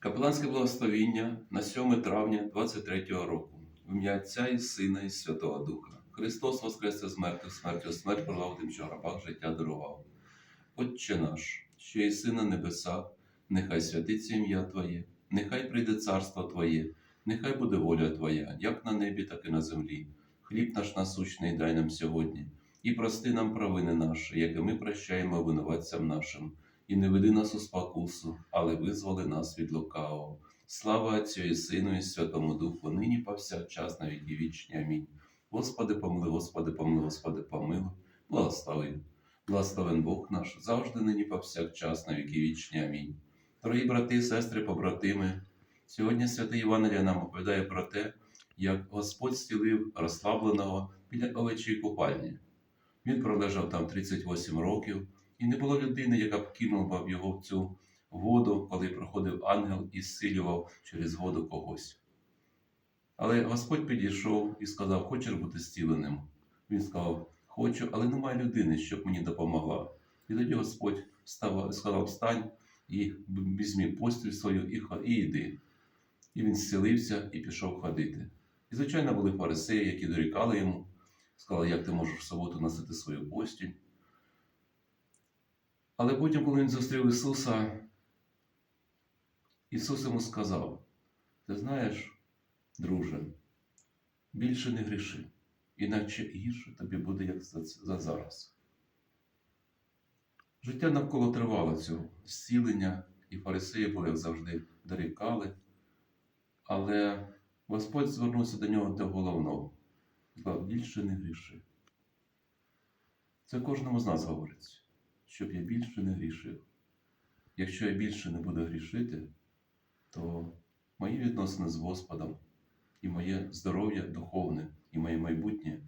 Капеланське благословіння на 7 травня 23 року. В ім'я Отця і Сина і Святого Духа. Христос воскресе з мертвих смертю, смерть пролав тим, що в гробах життя дарував. Отче наш, що єси на небесах, нехай святиться ім'я Твоє, нехай прийде царство Твоє, нехай буде воля Твоя, як на небі, так і на землі. Хліб наш насущний дай нам сьогодні, і прости нам провини наші, як і ми прощаємо винуватцям нашим. І не веди нас у спокусу, але визволи нас від лукавого. Слава Отцю і Сину, і Святому Духу, нині повсякчас на віки вічні. Амінь. Господи, помилуй, Господи, помилуй, Господи, помилуй, благослови. Благословен Бог наш, завжди нині повсякчас на віки вічні. Амінь. Дорогі брати, сестри, побратими, сьогодні святий Євангелія нам оповідає про те, як Господь стілив розслабленого біля овечої купальні. Він пролежав там 38 років, і не було людини, яка б кинула б його в цю воду, коли проходив ангел і зцілював через воду когось. Але Господь підійшов і сказав: Хочеш бути зціленим? Він сказав: Хочу, але немає людини, щоб мені допомогла. І тоді Господь став, сказав: Встань і візьми постіль свою і, і йди. І він зцілився і пішов ходити. І, звичайно, були фарисеї, які дорікали йому, сказали, як ти можеш в суботу носити свою постіль. Але потім, коли він зустрів Ісуса, Ісус йому сказав: Ти знаєш, друже, більше не гріши, інакше гірше тобі буде, як за, за зараз. Життя навколо тривало цього зцілення, і фарисеї були, як завжди, дорікали, але Господь звернувся до нього до головного. Більше не гріши. Це кожному з нас говориться, щоб я більше не грішив. Якщо я більше не буду грішити, то мої відносини з Господом і моє здоров'я духовне, і моє майбутнє